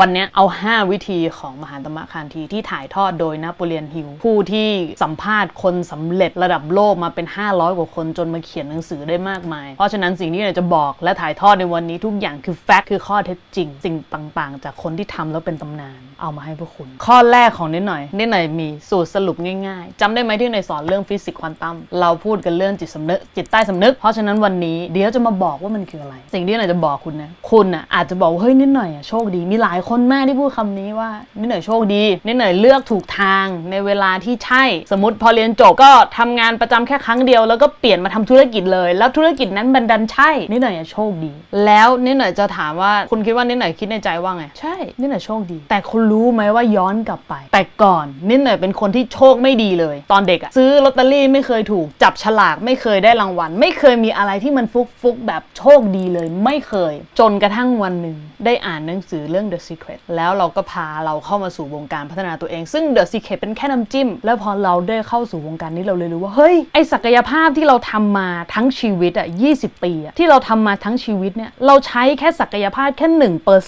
วันนี้เอา 5 วิธีของมหาตมะคานทีที่ถ่ายทอดโดยนโปเลียนฮิลผู้ที่สัมภาษณ์คนสำเร็จระดับโลกมาเป็น 500 กว่าคนจนมาเขียนหนังสือได้มากมาย เพราะฉะนั้นสิ่งที่เราจะบอกและถ่ายทอดในวันนี้ทุกอย่างคือแฟกต์คือข้อเท็จจริง สิ่งต่างๆ จากคนที่ทำแล้วเป็นตำนาน เอามาให้พวกคุณ ข้อแรกของนิดหน่อยนิดหน่อยมีสูตรสรุปง่ายๆจำได้ไหมที่ในสอนเรื่องฟิสิกส์ควอนตัมเราพูดกันเรื่องจิตสำนึกจิตใต้สำนึก เพราะฉะนั้นวันนี้เดี๋ยวจะมาบอกว่ามันคืออะไร สิ่งที่หน่อยจะบอกคุณนะคุณอะอาจจะบอกว่าเฮ้ยนิดหน่อยอะโชคดีมีหลายคนมากที่พูดคำนี้ว่านิดหน่อยโชคดีนิดหน่อยเลือกถูกทางในเวลาที่ใช่ สมมติพอเรียนจบก็ทำงานประจำแค่ครั้งเดียว แล้วก็เปลี่ยนมาทำธุรกิจเลย แล้วธุรกิจนั้นบันดันใช่นิดหน่อยโชคดี แล้วนิดหน่อยจะถามว่าคุณคิดว่านิดหน่อยคิดในใจว่าไง ใช่นิดหน่อยโชคดี แต่คุณรู้ไหมว่าย้อนกลับไป แต่ก่อนนิดหน่อยเป็นคนที่โชคไม่ดีเลย ตอนเด็กอะซื้อลอตเตอรี่ไม่เคยถูกจับฉลากไม่เคยได้รางวัล ไม่เคยมีอะไรที่มันฟุกฟุกแบบโชคดีเลย ไม่เคย จนกระทั่งวันหนึ่งได้อ่านหนังสือเรื่อง The Secret แล้วเราก็พาเราเข้ามาสู่วงการพัฒนาตัวเอง ซึ่ง The Secret เป็นแค่น้ำจิ้ม แล้วพอเราได้เข้าสู่วงการนี้เราเลยรู้ว่า เฮ้ย ไอศักยภาพที่เราทำมาทั้งชีวิตอะ 20 ปีอะ ที่เราทำมาทั้งชีวิตเนี่ย เราใช้แค่ศักยภาพแค่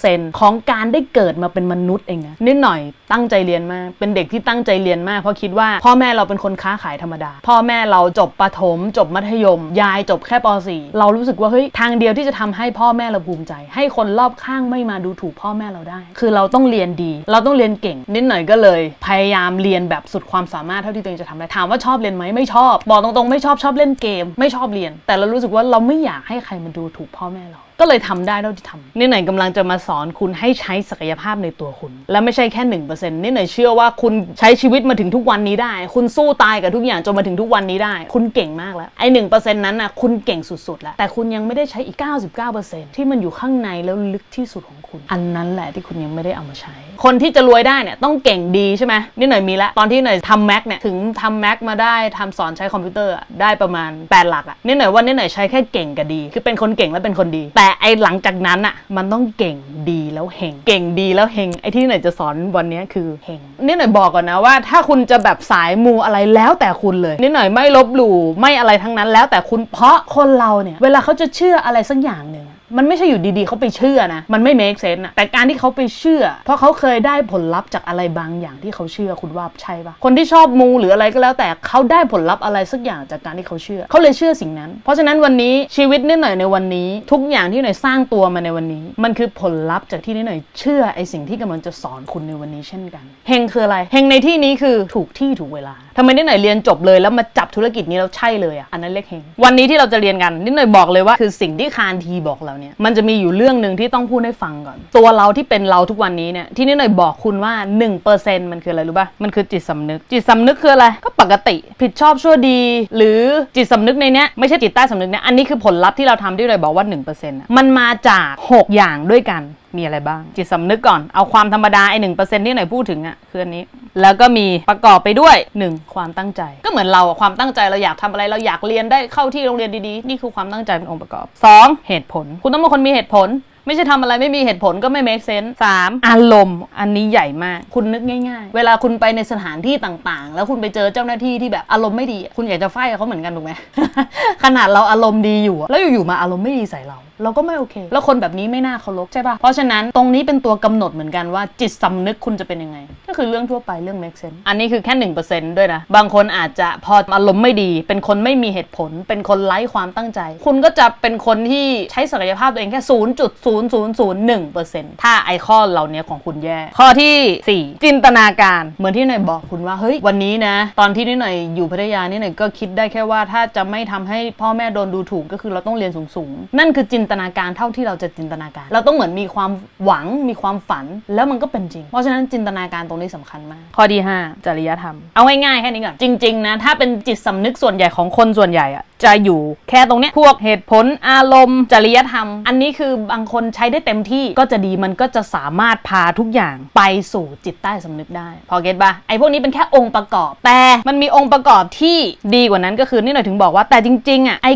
1%ของการได้เกิดมาเป็นมนุษย์เองนะนิดหน่อยตั้งใจเรียนมาก เป็นเด็กที่ตั้งใจเรียนมาก เพราะคิดว่าพ่อแม่เราเป็นคนค้าขายธรรมดา พ่อแม่เราจบประถม จบมัธยม ยายจบแค่ป .4 เรารู้สึกว่าเฮ้ยทางเดียวที่จะทำให้พ่อแม่เราภูมิใจ ให้คนรอบข้างไม่มาดูถูกพ่อแม่เราได้คือเราต้องเรียนดี เราต้องเรียนเก่ง นิดหน่อยก็เลย พยายามเรียนแบบสุดความสามารถเท่าที่ตัวเองจะทำได้ถามว่าชอบเรียนไหมไม่ชอบ บอกตรงๆไม่ชอบชอบเล่นเกม ไม่ชอบเรียน แต่เรารู้สึกว่าเราไม่อยากให้ใครมาดูถูกพ่อแม่เรา ก็เลยทำได้เท่าที่ทำนี่หน่อยกำลังจะมาสอนคุณให้ใช้ศักยภาพในตัวคุณ และไม่ใช่แค่หนึ่งเปอร์เซ็นต์นี่หน่อยเชื่อว่าคุณใช้ชีวิตมาถึงทุกวันนี้ได้ คุณสู้ตายกับทุกอย่างจนมาถึงทุกวันนี้ได้ คุณเก่งมากแล้วไอ้หนึ่งเปอร์เซ็นต์นั้นน่ะคุณเก่งสุดๆแล้วแต่คุณยังไม่ได้ใช้อีก 99%ที่มันอยู่ข้างในแล้วลึกที่สุดของคุณ อันนั้นแหละที่คุณยังไม่ได้เอามาใช้ คนที่จะรวยได้เนี่ยต้องเก่งดีใช่ไหมนี่หน่อยมีแล้วตอนที่หน่อยทำแม็กเนี่ยถึงทำแม็กมาได้ทำสอนใช้คอมพิวเตอร์อะได้ประมาณแปดหลักอะนี่หน่อยว่านี่หน่อยใช้แค่เก่งกับดี คือเป็นคนเก่งและเป็นคนดี แต่ไอหลังจากนั้นอะมันต้องเก่งดีแล้วเฮงเก่งดีแล้วเฮงไอที่หน่อยจะสอนวันนี้คือเฮงนี่หน่อยบอกก่อนนะว่า ถ้าคุณจะแบบสายมูอะไรแล้วแต่คุณเลยนี่หน่อยไม่ลบหลู่ไม่อะไรทั้งนั้นแล้วแต่คุณเพราะคนเราเนี่ยเวลาเขาจะเชื่ออะไรสักอย่างหนึ่ง มันไม่ใช่อยู่ดีๆเขาไปเชื่อนะ มันไม่ make sense อะแต่การที่เขาไปเชื่อ เพราะเขาเคยได้ผลลัพธ์จากอะไรบางอย่างที่เขาเชื่อคุณว่าใช่ปะคนที่ชอบมูหรืออะไรก็แล้วแต่เขาได้ผลลัพธ์อะไรสักอย่างจากการที่เขาเชื่อ เขาเลยเชื่อสิ่งนั้น เพราะฉะนั้นวันนี้ชีวิตนิดหน่อยในวันนี้ ทุกอย่างที่หน่อยสร้างตัวมาในวันนี้ มันคือผลลัพธ์จากที่นิดหน่อยเชื่อไอสิ่งที่กำลังจะสอนคุณในวันนี้เช่นกันเฮงคืออะไรเฮงในที่นี้คือถูกที่ถูกเวลาทำไมนิดหน่อยเรียนจบเลยแล้วมาจับธุรกิจนี้แล้วใช่เลยอะอันนั้นเรียกเฮงวันนี้ที่เราจะเรียนกันนิดหน่อยบอกเลยว่าคือสิ่งที่คานทีบอกเราเนี่ยมันจะมีอยู่เรื่องหนึ่งที่ต้องพูดให้ฟังก่อน ตัวเราที่เป็นเราทุกวันนี้เนี่ยที่นี่หน่อยบอกคุณว่า 1%มันคืออะไรรู้ป่ะมันคือจิตสำนึก จิตสำนึกคืออะไรก็ปกติผิดชอบชั่วดี หรือจิตสำนึกในเนี้ยไม่ใช่จิตใต้สำนึกนะอันนี้คือผลลัพธ์ที่เราทำที่เราบอกว่า1%น่ะมันมาจาก 6 อย่างด้วยกันมีอะไรบ้าง จิตสำนึกก่อนเอาความธรรมดาไอ้หนึ่งเปอร์เซ็นที่หน่อยพูดถึงอะ่ะคืออันนี้ แล้วก็มีประกอบไปด้วย 1. ความตั้งใจ ก็เหมือนเราความตั้งใจเราอยากทำอะไรเราอยากเรียนได้เข้าที่โรงเรียนดีๆ นี่คือความตั้งใจเป็นองค์ประกอบ 2. เหตุผล คุณต้องเป็นคนมีเหตุผลไม่ใช่ทำอะไรไม่มีเหตุผลก็ไม่ make sense 3. อารมณ์อันนี้ใหญ่มาก คุณนึกง่ายๆ เวลาคุณไปในสถานที่ต่างๆ แล้วคุณไปเจอเจ้าหน้าที่ที่แบบอารมณ์ไม่ดี คุณอยากจะไฟเขาเหมือนกันถูกไหมขนาดเราอารมณ์ดีอยู่อะแล้วอยู่ๆมาอารมณ์ไม่ดีใส่เราเราก็ไม่โอเค แล้วคนแบบนี้ไม่น่าเคารพใช่ปะเพราะฉะนั้นตรงนี้เป็นตัวกำหนดเหมือนกันว่าจิตสำนึกคุณจะเป็นยังไง ก็คือเรื่องทั่วไปเรื่อง make sense อันนี้คือแค่หนึ่งเปอร์เซนด้วยนะ บางคนอาจจะพออารมณ์ไม่ดี เป็นคนไม่มีเหตุผล เป็นคนไร้ความตั้งใจ คุณก็จะเป็นคนที่ใช้ศักยภาพตัวเองแค่ศูนย์จุดศูนย์ศูนย์ศูนย์หนึ่งเปอร์เซนถ้าไอข้อเหล่านี้ของคุณแย่ ข้อที่สี่จินตนาการเหมือนที่หน่อยบอกคุณว่าเฮ้ยวันนี้นะ ตอนที่นี่หน่อยอยู่พัทยานี่หน่อยก็คิดได้แค่ว่าถ้าจะไม่ทำให้พ่อแม่โดนดูถูกก็คือเราต้องเรียนสูงๆนั่นคือจินตนาการเท่าที่เราจะจินตนาการ เราต้องเหมือนมีความหวังมีความฝันแล้วมันก็เป็นจริง เพราะฉะนั้นจินตนาการตรงนี้สำคัญมาก ข้อที่ 5 จริยธรรม เอาง่ายๆแค่นี้ก่อนจริงๆนะถ้าเป็นจิตสำนึกส่วนใหญ่ของคนส่วนใหญ่อะจะอยู่แค่ตรงเนี้ยพวกเหตุผลอารมณ์ จริยธรรม อันนี้คือบางคนใช้ได้เต็มที่ก็จะดีมันก็จะสามารถพาทุกอย่างไปสู่จิตใต้สำนึกได้ พอเก็ตปะไอ้พวกนี้เป็นแค่องค์ประกอบ แต่มันมีองค์ประกอบที่ดีกว่านั้นก็คือนี่หน่อยถึงบอกว่าแต่จริงๆอะไอ้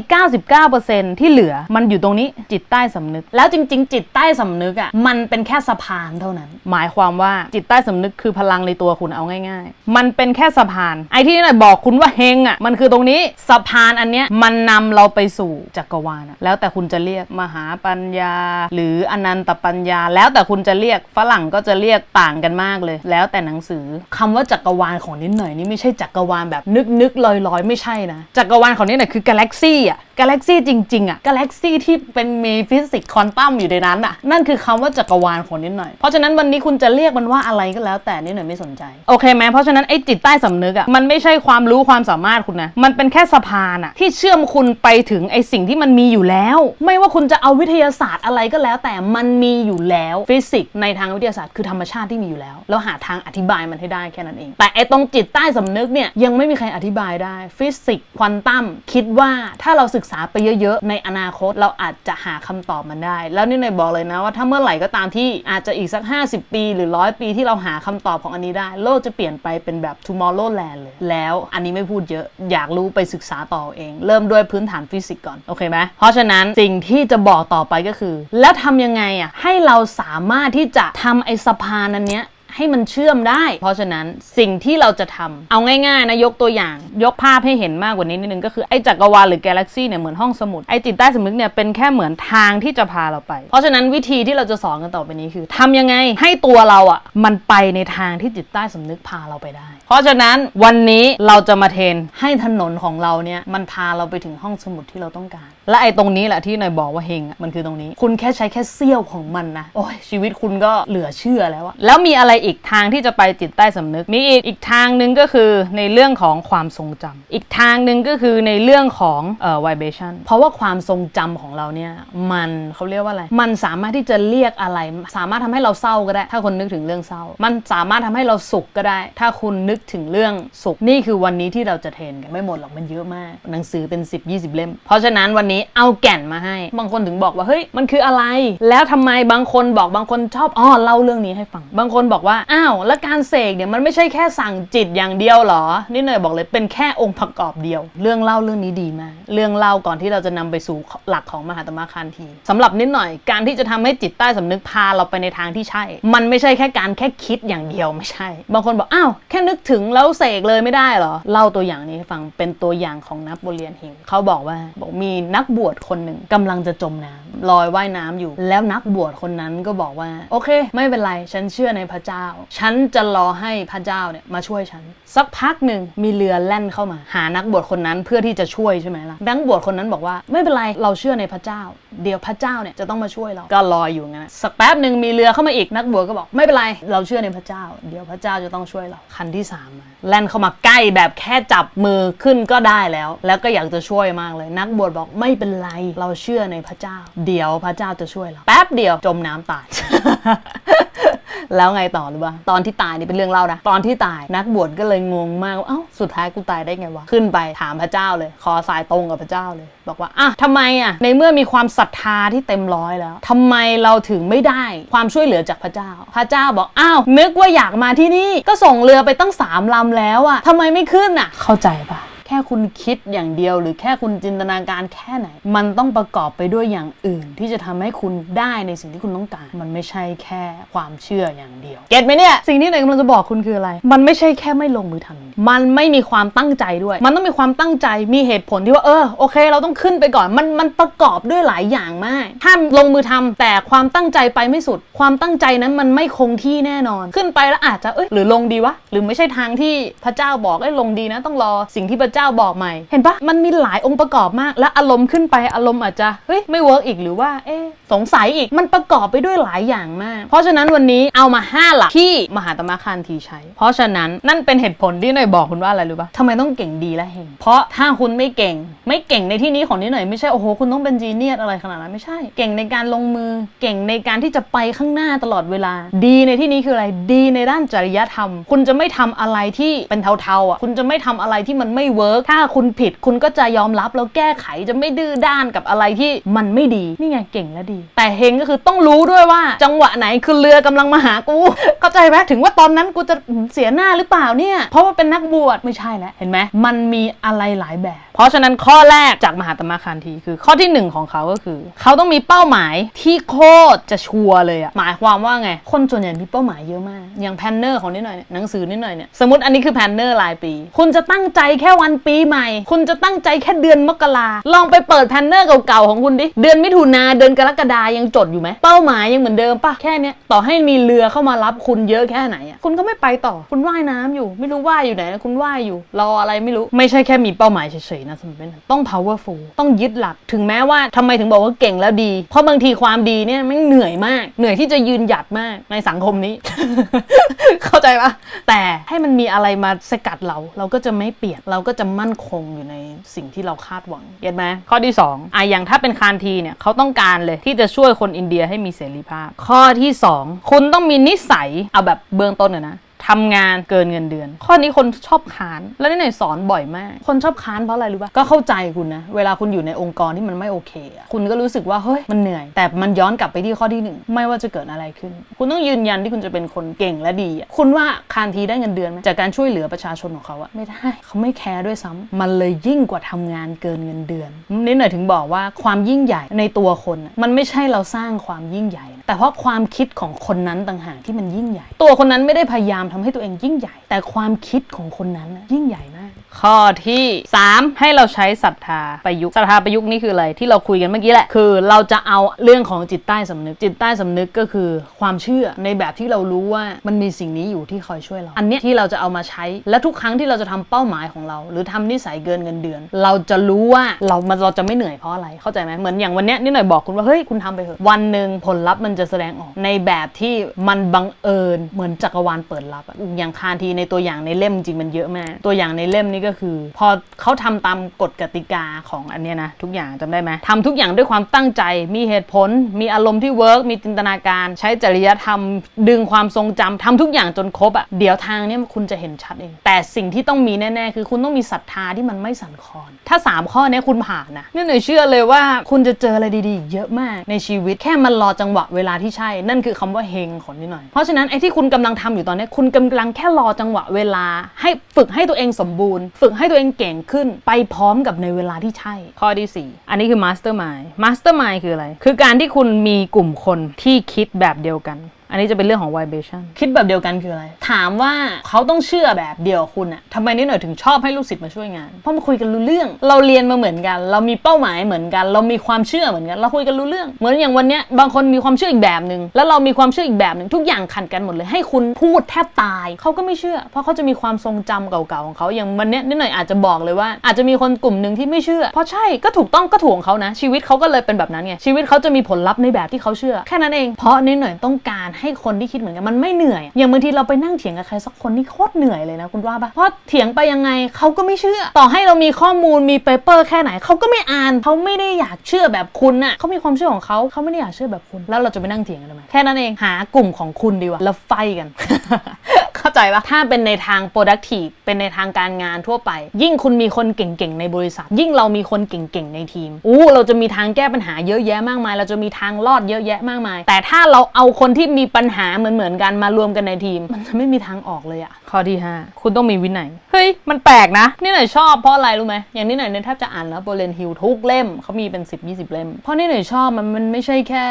99%ที่เหลือมันอยู่ตรงนี้จิตใต้สำนึก แล้วจริง ๆ จิตใต้สำนึกอะ่ะมันเป็นแค่สะพานเท่านั้น หมายความว่าจิตใต้สำนึกคือพลังในตัวคุณเอาง่าย ๆ มันเป็นแค่สะพาน ไอ้ที่นี่บอกคุณว่าเฮงอะ่ะมันคือตรงนี้สะพานอันเนี้ยมันนำเราไปสู่จักรวาลแล้วแต่คุณจะเรียกมหาปัญญา หรืออนันตปัญญา แล้วแต่คุณจะเรียกฝรั่งก็จะเรียกต่างกันมากเลย แล้วแต่หนังสือคำว่าจักรวาลของนิดหน่อยนี่ไม่ใช่จักรวาลแบบนึกนึกลอยลอยๆไม่ใช่นะจักรวาลของนิดหน่อยคือกาแล็กซี่อะกาแล็กซี่จริงๆอะกาแล็กซี่ที่เป็นมีฟิสิกส์ควอนตัมอยู่ในนั้นอะนั่นคือคำว่าจักรวาลของนิดหน่อย เพราะฉะนั้นวันนี้คุณจะเรียกมันว่าอะไรก็แล้วแต่นิดหน่อยไม่สนใจ โอเคไหมเพราะฉะนั้นไอ้จิตใต้สำนึกอะมันไม่ใช่ความรู้ความสามารถคุณนะ มันเป็นแค่สะพานอะที่เชื่อมคุณไปถึงไอ้สิ่งที่มันมีอยู่แล้ว ไม่ว่าคุณจะเอาวิทยาศาสตร์อะไรก็แล้ว แต่มันมีอยู่แล้วฟิสิกส์ในทางวิทยาศาสตร์คือธรรมชาติที่มีอยู่แล้วแล้วหาทางอธิบายมันให้ได้แค่นั้นเอง แต่ไอ้ตรงจิตใต้สำนึกเนี่ยยังไม่มีใครอธิบายได้ฟิสิกส์ควอนตัมคิดว่าถ้าเราศึกษาไปเยอะๆในอนาคตเราอาจจะหาคำตอบมันได้ แล้วนี่เนยบอกเลยนะว่าถ้าเมื่อไหร่ก็ตามที่อาจจะอีกสัก 50 ปีหรือร้อยปีที่เราหาคำตอบของอันนี้ได้ โลกจะเปลี่ยนไปเป็นแบบ tomorrowland เลย แล้วอันนี้ไม่พูดเยอะอยากรู้ไปศึกษาต่อเอง เริ่มด้วยพื้นฐานฟิสิกส์ก่อน โอเคไหมเพราะฉะนั้นสิ่งที่จะบอกต่อไปก็คือ แล้วทำยังไงอะให้เราสามารถที่จะทำไอ้สะพานอันเนี้ย ให้มันเชื่อมได้ เพราะฉะนั้นสิ่งที่เราจะทำเอาง่ายๆนะยกตัวอย่าง ยกภาพให้เห็นมากกว่านี้นิดนึงก็คือไอ้จักรวาลหรือ a าแล็กซี่เนี่ยเหมือนห้องสมุดไอ้จิตใต้สำนึกเนี่ยเป็นแค่เหมือนทางที่จะพาเราไป เพราะฉะนั้นวิธีที่เราจะสอนกันต่อไปนี้คือทำยังไงให้ตัวเราอะมันไปในทางที่จิตใต้สำนึกพาเราไปได้ เพราะฉะนั้นวันนี้เราจะมาเทรนให้ถนนของเราเนี่ยมันพาเราไปถึงห้องสมุดที่เราต้องการ และไอ้ตรงนี้แหละที่นายบอกว่าเฮงอะมันคือตรงนี้ คุณแค่ใช้แค่เสี้ยวของมันนะโอ้ยชีวิตคุณก็เหลือเชื่อแล้วอะแล้วมีอะไรอีกทางที่จะไปจิตใต้สำนึก มีอีกอีกทางหนึ่งก็คือในเรื่องของความทรงจำอีกทางหนึ่งก็คือในเรื่องของเอ่อ vibration เพราะว่าความทรงจำของเราเนี่ยมันเขาเรียกว่าอะไร มันสามารถที่จะเรียกอะไร สามารถทำให้เราเศร้าก็ได้ ถ้าคนนึกถึงเรื่องเศร้า มันสามารถทำให้เราสุขก็ได้ ถ้าคุณนึกถึงเรื่องสุขนี่คือวันนี้ที่เราจะเทรนกันไม่หมดหรอกมันเยอะมาก หนังสือเป็น 10 20 เล่ม เพราะฉะนั้นวันนี้เอาแก่นมาให้ บางคนถึงบอกว่าเฮ้ยมันคืออะไร แล้วทำไมบางคนบอกบางคนชอบอ๋อเล่าเรื่องนี้ให้ฟัง บางคนบอกว่าอ้าว แล้วการเสกเนี่ยมันไม่ใช่แค่สั่งจิตอย่างเดียวเหรอ นี่เนยบอกเลยเป็นแค่องค์ประกอบเดียว เรื่องเล่าเรื่องนี้ดีมาก เรื่องเล่าก่อนที่เราจะนำไปสู่หลักของมหาตมะคานทีสำหรับนิดหน่อย การที่จะทำให้จิตใต้สำนึกพาเราไปในทางที่ใช่ มันไม่ใช่แค่การแค่คิดอย่างเดียวไม่ใช่ บางคนบอก อ้าว แค่นึกถึงแล้วเสกเลยไม่ได้เหรอ เล่าตัวอย่างนี้ให้ฟังเป็นตัวอย่างของนักโบเลียนฮิงเขาบอกว่าบอกมีนักบวชคนหนึ่งกำลังจะจมน้ำ ลอยว่ายน้ำอยู่ แล้วนักบวชคนนั้นก็บอกว่า โอเค ไม่เป็นไร ฉันเชื่อในพระเจ้า ฉันจะรอให้พระเจ้าเนี่ยมาช่วยฉัน สักพักหนึ่งมีเรือแล่นเข้ามา หานักบวชคนนั้นเพื่อที่จะช่วยใช่ไหมล่ะนักบวชคนนั้นบอกว่าไม่เป็นไรเราเชื่อในพระเจ้า เดี๋ยวพระเจ้าเนี่ยจะต้องมาช่วยเราก็ลอยอยู่งั้นสักแป๊บหนึ่งมีเรือเข้ามาอีกนักบวชก็บอกไม่เป็นไรเราเชื่อในพระเจ้า เดี๋ยวพระเจ้าจะต้องช่วยเราคันที่สามมาแล่นเข้ามาใกล้แบบแค่จับมือขึ้นก็ได้แล้ว แล้วก็อยากจะช่วยมากเลย นักบวชบอกไม่เป็นไรเราเชื่อในพระเจ้าเเดี๋ยวพระเจ้าจะช่วยเราแป๊บเดียวจมน้ำตาย แล้วไงต่อหรือว่าตอนที่ตายนี่เป็นเรื่องเล่านะตอนที่ตายนักบวชก็เลยงงมากว่าเอ้าสุดท้ายกูตายได้ไงวะขึ้นไปถามพระเจ้าเลยคอสายตรงกับพระเจ้าเลย บอกว่าอะทำไมอะในเมื่อมีความศรัทธาที่เต็มร้อยแล้วทำไมเราถึงไม่ได้ความช่วยเหลือจากพระเจ้า พระเจ้าบอกอ้าวนึกว่าอยากมาที่นี่ก็ส่งเรือไปตั้งสามลำแล้วอะทำไมไม่ขึ้นอะ เข้าใจปะ ค่คุณคิดอย่างเดียว หรือแค่คุณจินตนาการแค่ไหน มันต้องประกอบไปด้วยอย่างอื่น ที่จะทำให้คุณได้ในสิ่งที่คุณต้องการ มันไม่ใช่แค่ความเชื่ออย่างเดียว เก็ตไหมเนี่ย สิ่งที่ไหนกำลังจะบอกคุณคืออะไร มันไม่ใช่แค่ไม่ลงมือทำมันไม่มีความตั้งใจด้วย มันต้องมีความตั้งใจ มีเหตุผลที่ว่า เออ โอเค เราต้องขึ้นไปก่อน มัน มันประกอบด้วยหลายอย่างมาก ถ้าลงมือทำแต่ความตั้งใจไปไม่สุด ความตั้งใจนั้นมันไม่คงที่แน่นอน ขึ้นไปแล้วอาจจะ เอ้ย หรือลงดีวะ หรือไม่ใช่ทางที่พระเจ้าบอกเอ้ยลงดีนะ ต้องรอสิ่งที่พระเจ้าบอกใหม่ เห็นปะมันมีหลายองค์ประกอบมาก และอารมณ์ขึ้นไปอารมณ์อาจจะเฮ้ยไม่เวิร์กอีกหรือว่าเอ๊ะ สงสัยอีกมันประกอบไปด้วยหลายอย่างมาก เพราะฉะนั้นวันนี้เอามาห้าหลักที่มหาตมะคานทีใช้ เพราะฉะนั้นนั่นเป็นเหตุผลที่หน่อยบอกคุณว่าอะไรรู้ปะทำไมต้องเก่งดีและเฮงเพราะถ้าคุณไม่เก่ง ไม่เก่งในที่นี้ของนี่หน่อยไม่ใช่โอ้โหคุณต้องเป็นจีเนียสอะไรขนาดนั้นไม่ใช่ เก่งในการลงมือ เก่งในการที่จะไปข้างหน้าตลอดเวลา ดีในที่นี้คืออะไรดีในด้านจริยธรรม คุณจะไม่ทำอะไรที่เป็นเทาๆอะคุณจะไม่ทำอะไรที่มันไม่เวิร์กถ้าคุณผิด คุณก็จะยอมรับแล้วแก้ไขจะไม่ดื้อด้านกับอะไรที่มันไม่ดีนี่ไงเก่งและดีแต่เฮงก็คือต้องรู้ด้วยว่า จังหวะไหนคือเรือกำลังมาหากู เข้าใจไหมถึงว่าตอนนั้นกูจะเสียหน้าหรือเปล่าเนี่ย เพราะว่าเป็นนักบวชไม่ใช่แล้วเห็นไหมมันมีอะไรหลายแบบ เพราะฉะนั้นข้อแรกจากมหาตมะคันธีคือ ข้อที่หนึ่งของเขาก็คือ เขาต้องมีเป้าหมายที่โคตรจะชัวร์เลยอะหมายความว่าไง คนส่วนใหญ่มีเป้าหมายเยอะมาก อย่างแพนเนอร์ของนิดหน่อยเนี่ยหนังสือนิดหน่อยเนี่ยสมมติอันนี้คือแพนเนอร์รายปี คุณจะตั้งใจแค่วันปีใหม่ คุณจะตั้งใจแค่เดือนมกราลองไปเปิดแพนเนอร์เก่าๆของคุณดิเดือนมิถุนาเดือนกรกฎายังจดอยู่ไหม เป้าหมายยังเหมือนเดิมปะแค่เนี้ยต่อให้มีเรือเข้ามารับคุณเยอะแค่ไหนอะคุณก็ไม่ไปต่อ คุณว่ายน้ำอยู่ ไม่รู้ว่ายอยู่ไหน คุณว่ายอยู่ รออะไรไม่รู้ ไม่ใช่แค่มีเป้าหมายเฉยๆนะสมมติเป็นต้อง powerful ต้องยึดหลัก ถึงแม้ว่าทำไมถึงบอกว่าเก่งแล้วดี เพราะบางทีความดีเนี่ยมันเหนื่อยมาก เหนื่อยที่จะยืนหยัดมากในสังคมนี้ เข้าใจปะแต่ให้มันมีอะไรมาสกัดเรา เราก็จะไม่เปลี่ยน เราก็จะมั่นคงอยู่ในสิ่งที่เราคาดหวัง เห็นไหมข้อที่2อะอย่างถ้าเป็นคานทีเนี่ยเขาต้องการเลยที่จะช่วยคนอินเดียให้มีเสรีภาพ ข้อที่ 2 คุณต้องมีนิสัยเอาแบบเบื้องต้นอะนะ ทำงานเกินเงินเดือน ข้อนี้คนชอบค้าน แล้วนี่หนสอนบ่อยมาก คนชอบค้านเพราะอะไรรู้ปะก็เข้าใจคุณนะ เวลาคุณอยู่ในองค์กรที่มันไม่โอเคอะคุณก็รู้สึกว่าเฮ้ยมันเหนื่อย แต่มันย้อนกลับไปที่ข้อที่หนึ่งไม่ว่าจะเกิดอะไรขึ้น คุณต้องยืนยันที่คุณจะเป็นคนเก่งและดีคุณว่าคานทีได้เงินเดือนไหมจากการช่วยเหลือประชาชนของเขาอะไม่ได้เขาไม่แคร์ด้วยซ้ำมันเลยยิ่งกว่าทำงานเกินเงินเดือนนิดหน่อยถึงบอกว่าความยิ่งใหญ่ในตัวคนอะมันไม่ใช่เราสร้างความยิ่งใหญ่ แต่เพราะความคิดของคนนั้นต่างหากที่มันยิ่งใหญ่ ตัวคนนั้นไม่ได้พยายามทำให้ตัวเองยิ่งใหญ่ แต่ความคิดของคนนั้นน่ะยิ่งใหญ่มาก ข้อที่ 3 ให้เราใช้ศรัทธาประยุกต์ศรัทธาประยุกต์นี่คืออะไรที่เราคุยกันเมื่อกี้แหละ คือเราจะเอาเรื่องของจิตใต้สำนึก จิตใต้สำนึกก็คือความเชื่อในแบบที่เรารู้ว่ามันมีสิ่งนี้อยู่ที่คอยช่วยเรา อันเนี้ยที่เราจะเอามาใช้ และทุกครั้งที่เราจะทำเป้าหมายของเรา หรือทำนิสัยเกินเงินเดือน เราจะรู้ว่าเรามันเราจะไม่เหนื่อยเพราะอะไรเข้าใจไหมเหมือนอย่างวันเนี้ยนิดหน่อยบอกคุณว่าเฮ้ยคุณทำไปเถอะวันหนึ่งผลลัพธ์มันจะแสดงออก ในแบบที่มันบังเอิญเหมือนจักรวาลเปิดรับอะอย่างคานทีในตัวอย่างในเล่มจริงมันเยอะมากตัวอย่างในเล่มนี้ก็คือ พอเขาทำตามกฎกติกาของอันเนี้ยนะทุกอย่างจำได้ไหมทำทุกอย่างด้วยความตั้งใจ มีเหตุผล มีอารมณ์ที่เวิร์กมีจินตนาการ ใช้จริยธรรม ดึงความทรงจำทำทุกอย่างจนครบอะเดี๋ยวทางเนี้ยคุณจะเห็นชัดเอง แต่สิ่งที่ต้องมีแน่ๆ คือคุณต้องมีศรัทธาที่มันไม่สั่นคลอน ถ้า 3 ข้อเนี้ยคุณผ่านนะนี่หน่อยเชื่อเลยว่าคุณจะเจออะไรดีๆ เยอะมากในชีวิตแค่มันรอจังหวะเวลาที่ใช่ นั่นคือคำว่าเฮงของนิดหน่อย เพราะฉะนั้นไอ้ที่คุณกำลังทำอยู่ตอนนี้คุณกำลังแค่รอจังหวะเวลา ให้ฝึกให้ตัวเองสมบูรณ์ฝึกให้ตัวเองเก่งขึ้นไปพร้อมกับในเวลาที่ใช่ ข้อที่ 4 อันนี้คือ mastermind mastermind คืออะไร คือการที่คุณมีกลุ่มคนที่คิดแบบเดียวกัน อันนี้จะเป็นเรื่องของ vibration คิดแบบเดียวกันคืออะไร ถามว่าเขาต้องเชื่อแบบเดียวกับคุณอะทำไมนิดหน่อยถึงชอบให้ลูกศิษย์มาช่วยงาน เพราะมาคุยกันรู้เรื่อง เราเรียนมาเหมือนกัน เรามีเป้าหมายเหมือนกัน เรามีความเชื่อเหมือนกัน เราคุยกันรู้เรื่อง เหมือนอย่างวันเนี้ยบางคนมีความเชื่ออีกแบบหนึ่งแล้วเรามีความเชื่ออีกแบบหนึ่งทุกอย่างขัดกันหมดเลย ให้คุณพูดแทบตาย เขาก็ไม่เชื่อ เพราะเขาจะมีความทรงจำเก่าๆของเขา อย่างวันเนี้ยนิดหน่อยอาจจะบอกเลยว่า อาจจะมีคนกลุ่มหนึ่งที่ไม่เชื่อ เพราะใช่ก็ถูกต้องก็ถูกของเขานะ ชีวิตเขาก็เลยเป็นแบบนั้นไงชีวิตเขาจะมีผลลัพธ์ในแบบที่เขาเชื่อ แค่นั้นเอง เพราะนิดหน่อยต้องการให้คนที่คิดเหมือนกันมันไม่เหนื่อย อย่างบางทีเราไปนั่งเถียงกับใครสักคนนี่โคตรเหนื่อยเลยนะคุณว่าปะเพราะเถียงไปยังไงเขาก็ไม่เชื่อ ต่อให้เรามีข้อมูลมีเปเปอร์แค่ไหนเขาก็ไม่อ่านเขาไม่ได้อยากเชื่อแบบคุณน่ะเขามีความเชื่อของเขาเขาไม่ได้อยากเชื่อแบบคุณ แล้วเราจะไปนั่งเถียงกันทำไมแค่นั้นเองหากลุ่มของคุณดีกว่าแล้วไฟกัน เข้าใจปะถ้าเป็นในทาง productive เป็นในทางการงานทั่วไป ยิ่งคุณมีคนเก่งๆ ในบริษัท ยิ่งเรามีคนเก่งๆ ในทีมอู้เราจะมีทางแก้ปัญหาเยอะแยะมากมาย เราจะมีทางรอดเยอะแยะมากมาย แต่ถ้าเราเอาคนที่มีปัญหาเหมือนๆกันมารวมกันในทีม มันจะไม่มีทางออกเลยอะข้อที่ 5 คุณต้องมีวินัยเฮ้ยมันแปลกนะ นี่หน่อยชอบเพราะอะไรรู้ไหมอย่างนี้หน่อยเนี่ยแทบจะอ่านแล้วโบเลนฮิลทุกเล่มเขามีเป็น 10 20 เล่ม เพราะนี่หน่อยชอบมันมันไม่ใช่แค่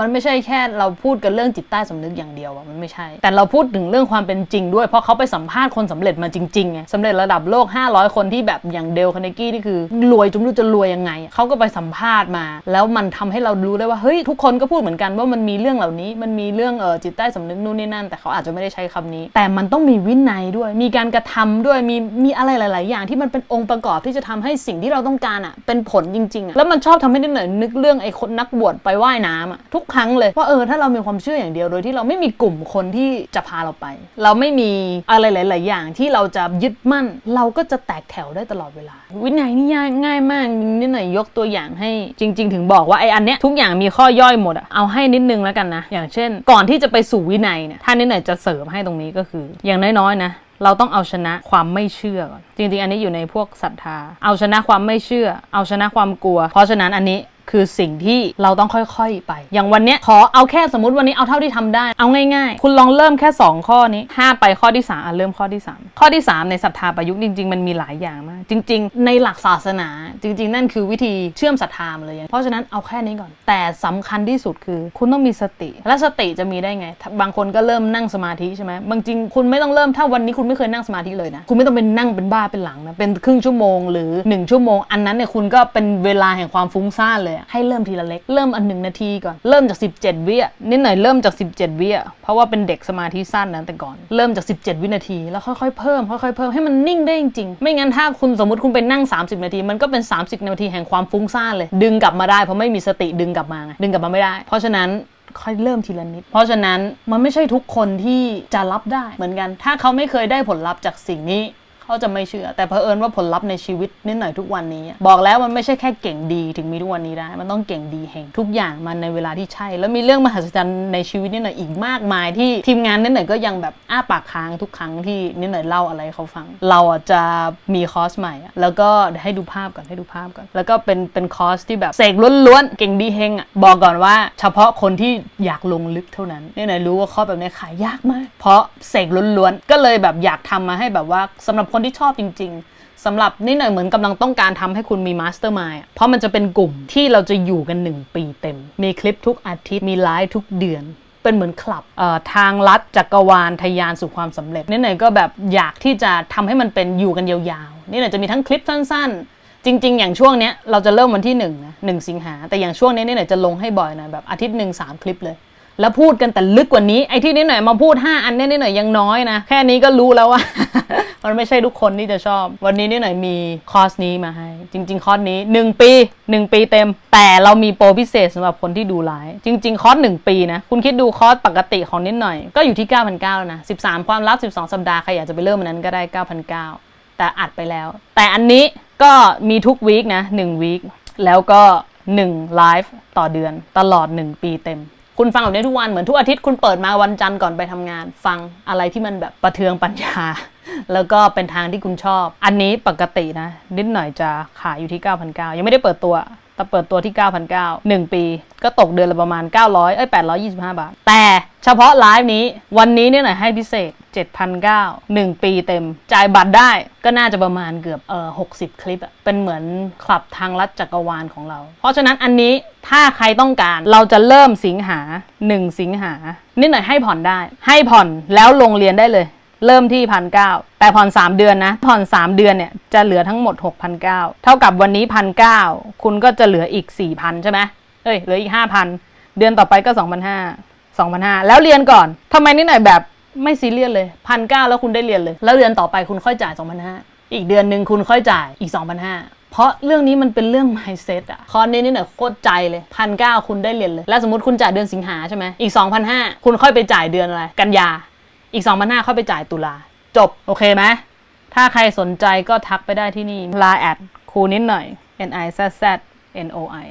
มันไม่ใช่แค่เราพูดกันเรื่องจิตใต้สำนึกอย่างเดียวอะมันไม่ใช่ แต่เราพูดถึงเรื่องความเป็นจริงด้วยเพราะเขาไปสัมภาษณ์คนสำเร็จมาจริงๆไงสำเร็จระดับโลก 500 คนที่แบบอย่างเดลคาเนกี้นี่คือ รวยจนไม่รู้จะรวยยังไงเขาก็ไปสัมภาษณ์มา แล้วมันทำให้เรารู้ได้ว่าเฮ้ยทุกคนก็พูดเหมือนกันว่ามันมีเรื่องเหล่านี้มันมีเรื่องเออจิตใต้สำนึกนู่นนี่นั่น แต่เขาอาจจะไม่ได้ใช้คำนี้ แต่มันต้องมีวินัยด้วย มีการกระทำด้วยมีมีอะไรหลาย ๆ อย่างที่มันเป็นองค์ประกอบที่จะทำให้สิ่งที่เราต้องการอะเป็นผลจริงๆอะแล้วมันชอบทำให้นิดหน่อยนึกเรื่องไอ้คนนักบวชไปว่ายน้ำอะทุกครั้งเลยว่าเออถ้าเรามีความเชื่ออย่างเดียวโดยที่เราไม่มีกลุ่มคนที่จะพาเราไปเราราไม่มีอะไรหลาย ๆ อย่างที่เราจะยึดมั่น เราก็จะแตกแถวได้ตลอดเวลา วินัยนี่ยากง่ายมากนิดหน่อยยกตัวอย่างให้จริง ๆ ถึงบอกว่าไอ้อันเนี้ยทุกอย่างมีข้อย่อยหมดอะเอาให้นิดนึงแล้วกันนะ อย่างเช่น ก่อนที่จะไปสู่วินัยเนี่ยถ้านิดหน่อยจะเสริมให้ตรงนี้ก็คือ อย่างน้อยๆนะเราต้องเอาชนะความไม่เชื่อก่อนจริง ๆ อันนี้อยู่ในพวกศรัทธา เอาชนะความไม่เชื่อ เอาชนะความกลัว เพราะฉะนั้นอันนี้ คือสิ่งที่เราต้องค่อยๆไป อย่างวันเนี้ยขอเอาแค่สมมติวันนี้เอาเท่าที่ทำได้ เอาง่ายๆ คุณลองเริ่มแค่ 2 ข้อนี้ห้าไปข้อที่3อะเริ่มข้อที่ 3 ข้อที่ 3 ในศรัทธาประยุกต์จริง ๆ มันมีหลายอย่างมาก จริง ๆ ในหลักศาสนา จริง ๆ นั่นคือวิธีเชื่อมศรัทธาเลย เพราะฉะนั้นเอาแค่นี้ก่อน แต่สำคัญที่สุดคือคุณต้องมีสติ และสติจะมีได้ไง บางคนก็เริ่มนั่งสมาธิใช่ไหมบางจริงคุณไม่ต้องเริ่มถ้าวันนี้คุณไม่เคยนั่งสมาธิเลยนะคุณไม่ต้องเป็นนั่งเป็นบ้าเป็นหลังนะเป็นครึ่งชั่วโมงหรือ 1 ชั่วโมงอันนั้นเนี่ยคุณก็เป็นเวลาแห่งความฟุ้งซ่านเลยให้เริ่มทีละเล็ก เริ่มอันหนึ่งนาทีก่อน เริ่มจาก 17 วิอะนิดหน่อยเริ่มจาก 17 วิอะเพราะว่าเป็นเด็กสมาธิสั้นนะแต่ก่อน เริ่มจาก 17 วินาที แล้วค่อยๆเพิ่มค่อยๆเพิ่มให้มันนิ่งได้จริงๆ ไม่งั้นถ้าคุณสมมติคุณไปนั่ง 30 นาที มันก็เป็น 30 นาทีแห่งความฟุ้งซ่านเลย ดึงกลับมาได้เพราะไม่มีสติดึงกลับมาไงดึงกลับมาไม่ได้ เพราะฉะนั้นค่อยเริ่มทีละนิด เพราะฉะนั้นมันไม่ใช่ทุกคนที่จะรับได้เหมือนกัน ถ้าเขาไม่เคยได้ผลลัพธ์จากสิ่งนี้ เขาจะไม่เชื่อ แต่เผอิญว่าผลลัพธ์ในชีวิตนิดหน่อยทุกวันนี้ บอกแล้วมันไม่ใช่แค่เก่งดีถึงมีทุกวันนี้ได้ มันต้องเก่งดีแห่งทุกอย่างมันในเวลาที่ใช่ แล้วมีเรื่องมหัศจรรย์ในชีวิตนิดหน่อยอีกมากมาย ที่ทีมงานนิดหน่อยก็ยังแบบอ้าปากค้างทุกครั้งที่นิดหน่อยเล่าอะไรเขาฟัง เราอะจะมีคอร์สใหม่แล้วก็ให้ดูภาพก่อนให้ดูภาพก่อน แล้วก็เป็นเป็นคอร์สที่แบบเสกล้วนๆเก่งดีเฮงอะบอกก่อนว่า เฉพาะคนที่อยากลงลึกเท่านั้นนิดหน่อยรู้ว่าคอร์สแบบนี้ขายยากมาก เพราะเสกล้วนๆก็เลยแบบอยากทำมาให้แบบว่าสำหรับคนที่ชอบจริง ๆสำหรับนี่หน่อยเหมือนกำลังต้องการทำให้คุณมีมาสเตอร์มายเพราะมันจะเป็นกลุ่มที่เราจะอยู่กัน 1 ปีเต็ม มีคลิปทุกอาทิตย์มีไลฟ์ทุกเดือนเป็นเหมือนคลับทางลัดจักรวาลทะยานสู่ความสำเร็จนี่หน่อยก็แบบอยากที่จะทำให้มันเป็นอยู่กันยาวๆ นี่หน่อยจะมีทั้งคลิปสั้นๆ จริง ๆ อย่างช่วงเนี้ยเราจะเริ่มวันที่1นึ่งนะหสิงหา แต่อย่างช่วงนี้นี่หน่อยจะลงให้บ่อยหน่อยแบบอาทิตย์หนึ่งสามคลิปเลย แล้วพูดกันแต่ลึกกว่านี้ไอ้ที่นิดหน่อยมาพูด 5 อันเนี่ยนิดหน่อยยังน้อยนะ แค่นี้ก็รู้แล้วว่า มันไม่ใช่ทุกคนที่จะชอบ วันนี้นิดหน่อยมีคอร์สนี้มาให้ จริง ๆ คอร์สนี้ 1 ปี 1 ปีเต็ม แต่เรามีโปรพิเศษสำหรับคนที่ดูไลฟ์จริง ๆ คอร์ส1ปีนะ คุณคิดดูคอร์สปกติของนิดหน่อย ก็อยู่ที่ 9,900แล้วนะ 13 ความลับ 12 สัปดาห์ใครอยากจะไปเริ่มมันนั้นก็ได้ 9,900แต่อัดไปแล้ว แต่อันนี้ก็มีทุกวีคนะ1วีคแล้วก็1ไลฟ์ต่อเดือนตลอด 1 ปีเต็ม คุณฟังแบบนี้ทุกวันเหมือนทุกอาทิตย์คุณเปิดมาวันจันทร์ก่อนไปทำงาน ฟังอะไรที่มันแบบประเทืองปัญญา แล้วก็เป็นทางที่คุณชอบ อันนี้ปกตินะ นิดหน่อยจะขายอยู่ที่ 9,900 ยังไม่ได้เปิดตัว แต่เปิดตัวที่ 9,900 1 ปี ก็ตกเดือนละประมาณ 900 เอ้ย 825 บาท แต่เฉพาะไลฟ์นี้ วันนี้เนี่ยหน่อยให้พิเศษ 7,900 1 ปีเต็ม จ่ายบัตรได้ก็น่าจะประมาณเกือบเออ60 คลิปอะเป็นเหมือนคลับทางลัดจักรวาลของเรา เพราะฉะนั้นอันนี้ถ้าใครต้องการเราจะเริ่มสิงหา 1 สิงหา นิดหน่อยให้ผ่อนได้ ให้ผ่อนแล้วลงเรียนได้เลย เริ่มที่พันเแต่ผ่อน 3 เดือนนะ ผ่อน 3 เดือนเนี่ยจะเหลือทั้งหมด 6,900 เท่ากับวันนี้1,900คุณก็จะเหลืออีก 4,000 ใช่ไหมเอ้ยเหลืออีก 5,000 เดือนต่อไปก็ 2,500 2,500 แล้วเรียนก่อนทำไมนิดหน่อยแบบไม่ซีเรียสเลย1,900แล้วคุณได้เรียนเลย แล้วเดือนต่อไปคุณค่อยจ่าย 2,500 อีกเดือนหนึ่งคุณค่อยจ่ายอีก 2,500เพราะเรื่องนี้มันเป็นเรื่อง mindset อะคอนนี้นี่หน่อยโคตรใจเลยพันเคุณได้เรียนเลย แล้วสมมติคุณจ่ายเดือนสิงหาใช่ไหมอีก 2,500 คุณค่อยไปจ่ายเดือนอะไร กันยา อีก2,500ค่อยไปจ่ายตุลา จบ โอเคไหมถ้าใครสนใจก็ทักไปได้ที่นี่ลาแอดครูนิดหน่อย n i z z n o i